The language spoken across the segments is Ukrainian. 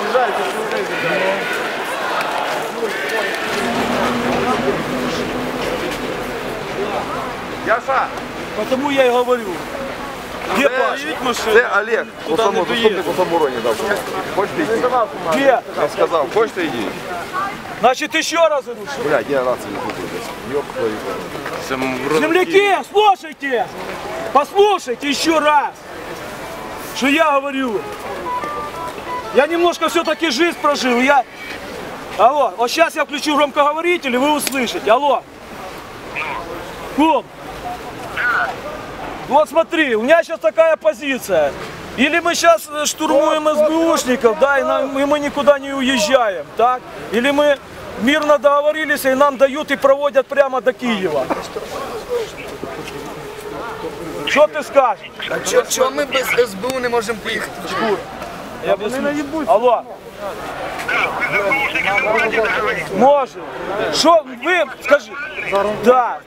ты. Яша, Потому я и говорю. Где Паша? це Олег, у Куда само, не заступник доїдеш? у самороні дав. Хочете? Где? Я сказав, хочете йти? Значит, еще раз говорю. что- Блядь, я рацію не буду десь. Ёб твою. Земляки, слушайте! Послушайте еще раз, что я говорю. Я немножко все-таки жизнь прожил. Я... Алло, вот сейчас я включу громкоговоритель, и вы услышите. Алло. Кум. Вот смотри, у меня сейчас такая позиция. Или мы сейчас э, штурмуем СБУшников, да, и, нам- и мы никуда не уезжаем, так? Или мы мирно договорились, и нам дают и проводят прямо до Киева. Що ти скажеш? А чого, чого ми без СБУ не можемо поїхати? Я об'ясню. Алло. Може. Що ви скажи? Да,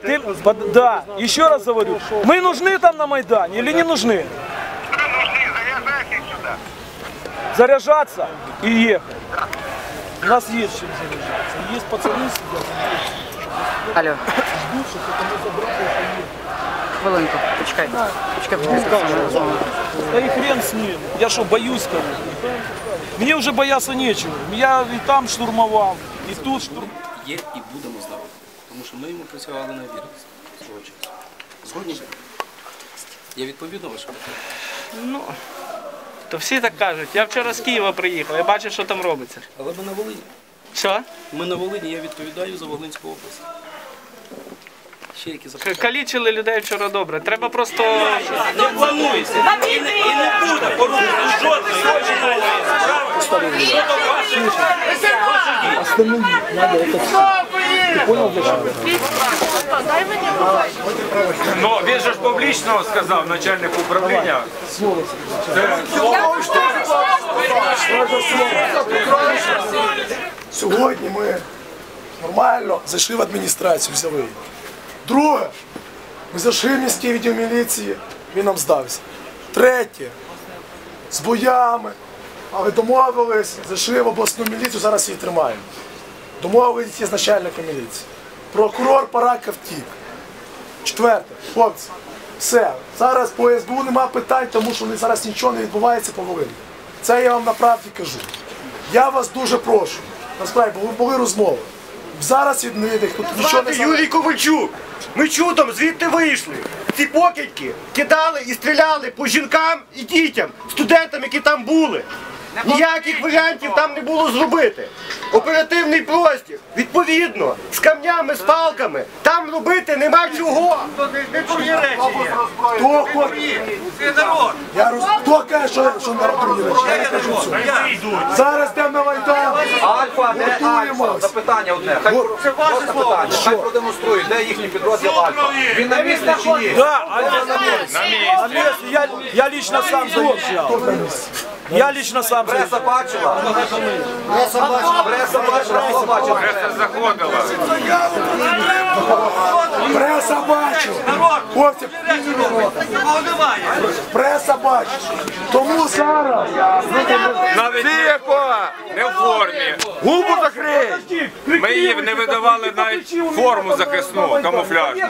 под- да. Еще раз говорю. Мы нужны там на Майдане или не нужны? Заряжаться и ехать. У нас есть чем заряжаться. Есть пацаны сидят. Алло. Хвилинку, почекай. Почекай, почекай. Да и хрен с ним. Я что, боюсь кого? Мне уже бояться нечего. Я и там штурмовал, и тут штурмовал. є і будемо з народом. Тому що ми йому працювали на вірність. Згодні? Я відповів на ваше питання. Ну, то всі так кажуть. Я вчора з Києва приїхав, я бачив, що там робиться. Але ми на Волині. Що? Ми на Волині, я відповідаю за Волинську область. Ще які запитання? Калічили людей вчора добре. Треба просто не плануйся. І не, і не буде порушити жодних злочинів. Ну, він же ж публічно сказав начальник управління. Сьогодні ми нормально зайшли в адміністрацію, взяли. її. Друге, ми зайшли в міський відділ міліції, він нам здався. Третє, з боями, але домовились, зайшли в обласну міліцію, зараз її тримаємо. Домовились з начальником міліції. Прокурор Парака втік. Четверте, хлопці, все. Зараз по СБУ нема питань, тому що зараз нічого не відбувається по Волині. Це я вам направді кажу. Я вас дуже прошу. Насправді, бо були розмови. Зараз від них тут нічого не Звати Юрій Ковальчук. Ми чудом звідти вийшли. Ці покидьки кидали і стріляли по жінкам і дітям, студентам, які там були. Ніяких варіантів там не було зробити. Оперативний простір, відповідно, з камнями, з палками. Там робити нема чого. Хто хоче? Я роз... Хто каже, що, що народ другі речі? Я не кажу цього. Зараз йдемо на Майдан. Альфа, де Альфа? Запитання одне. Хай Це ваше слово. Хай продемонструють, де їхній підрозділ Альфа. Він на місці чи ні? Да, Альфа на місці. Я, я лично сам заезжал. Я лично сам Преса бачила? Преса бачила. Преса бачила. Хто бачив? Заходила. Преса бачила. Хлопці, преса бачила. Тому зараз Навіть Тихо! Не в формі. Губу закрий! Ми її не видавали навіть форму захисну, камуфляжну.